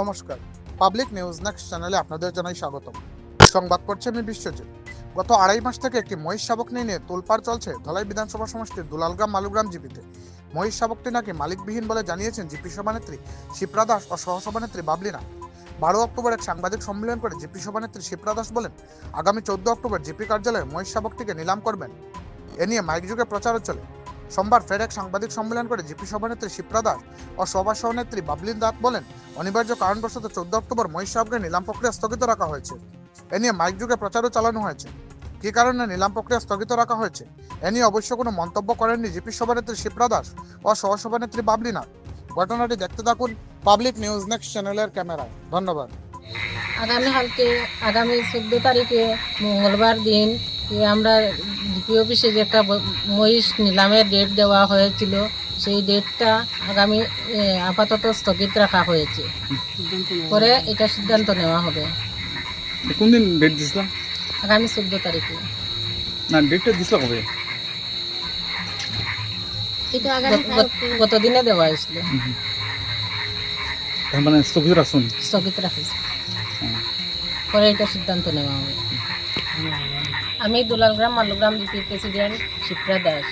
নমস্কার। Public news next চ্যানেলে আপনাদের জানাই স্বাগতম। সংবাদ পড়ছে আমি বিশ্বজিৎ। গত আড়াই মাস থেকে একটি মহিষ শাবক নিয়ে তোলপাড় চলছে ধলাই বিধানসভা সমষ্টির দুলালগ্রাম মালুগ্রাম জিপিতে। মহিষ শাবকটি নাকি মালিকবিহীন বলে জানিয়েছেন জিপি সভানেত্রী শিপ্রা দাস ও সহসভানেত্রী বাবলিনা বারো অক্টোবর এক সাংবাদিক সম্মেলন করে জিপি সভানেত্রী শিপ্রা দাস বলেন, আগামী চোদ্দ অক্টোবর জিপি কার্যালয়ে মহিষ শাবকটিকে নিলাম করবেন। এ নিয়ে মাইক যুগে প্রচারও চলে। সোমবার ফের এক সাংবাদিক সম্মেলন করে জিপি সভানেত্রী শিপ্রা দাস ও সভা সভানেত্রী বাবলিন দাস বলেন, অনিবার্য কারণবশত চোদ্দ অক্টোবর মহিষ সাহেবকে নিলাম প্রক্রিয়া স্থগিত রাখা হয়েছে। এ নিয়ে মাইক যুগে প্রচারও চালানো হয়েছে। কী কারণে নিলাম প্রক্রিয়া স্থগিত রাখা হয়েছে? এ নিয়ে অবশ্য কোনো মন্তব্য করেননি জিপি সভানেত্রী শিপ্রা দাস ও সহসভানেত্রী বাবলিনা ঘটনাটি দেখতে থাকুন পাবলিক নিউজ নেক্সট চ্যানেলের ক্যামেরায়। ধন্যবাদ। আগামীকালকে, আগামী চোদ্দ তারিখে মঙ্গলবার দিন আমরা ডিপি অফিসে যে একটা মহিষ নিলামের ডেট দেওয়া হয়েছিল সেই ডেটটা আগামী আপাতত স্থগিত রাখা হয়েছে। পরে এটা সিদ্ধান্ত নেওয়া হবে। কোন দিন ডেট দিছিলাম আগামী চোদ্দ তারিখে। না ডেটটা দিছিল কবে? গত- গত- গত দেওয়া হয়েছিল। মানে স্থগিত রাখুন। স্থগিত রাখিছে পরে এটা সিদ্ধান্ত নেওয়া হবে। আমি দুলালগ্রাম মালুগ্রাম জিপি প্রেসিডেন্ট শিপ্রা দাস।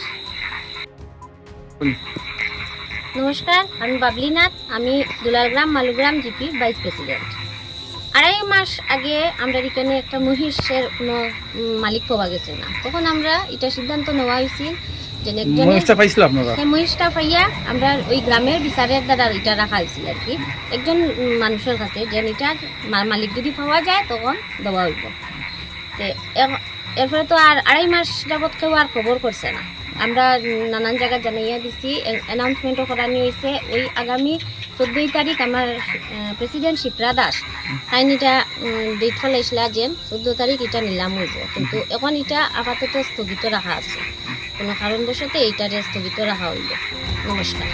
নমস্কার আমি বাবলি নাথ আমি Dulalgram Malugram GP vice president আড়াই মাস আগে আমরা এখানে একটা মহিষের কোনো মালিক পাওয়া গেছে না। তখন আমরা এটা সিদ্ধান্ত নেওয়া হয়েছিল যে একজনের মহিষটা পাইছিল আপনারা? হ্যাঁ মহিষটা পাইয়া আমরা ওই গ্রামের বিচারের দ্বারা এটা রাখা হয়েছিল আর কি। একজন মানুষের কাছে যে এটা মালিক যদি পাওয়া যায় তখন দেওয়া হইব। তে এর- এরপরে তো আর আড়াই মাস যাবৎ কেউ আর খবর করছে না। আমরা নানান জায়গায় জানাইয়া দিছি অ্যানাউন্সমেন্টও করানি হয়েছে ওই আগামী চোদ্দই তারিখ আমার প্রেসিডেন্ট শিপ্রা দাস, তাই এটা ডেট ফলাইছিলা যে চোদ্দ তারিখ এটা নিলাম হইব। কিন্তু এখন এটা আপাতত স্থগিত রাখা আছে। কোনো কারণবশত এইটারে স্থগিত রাখা হইল। নমস্কার।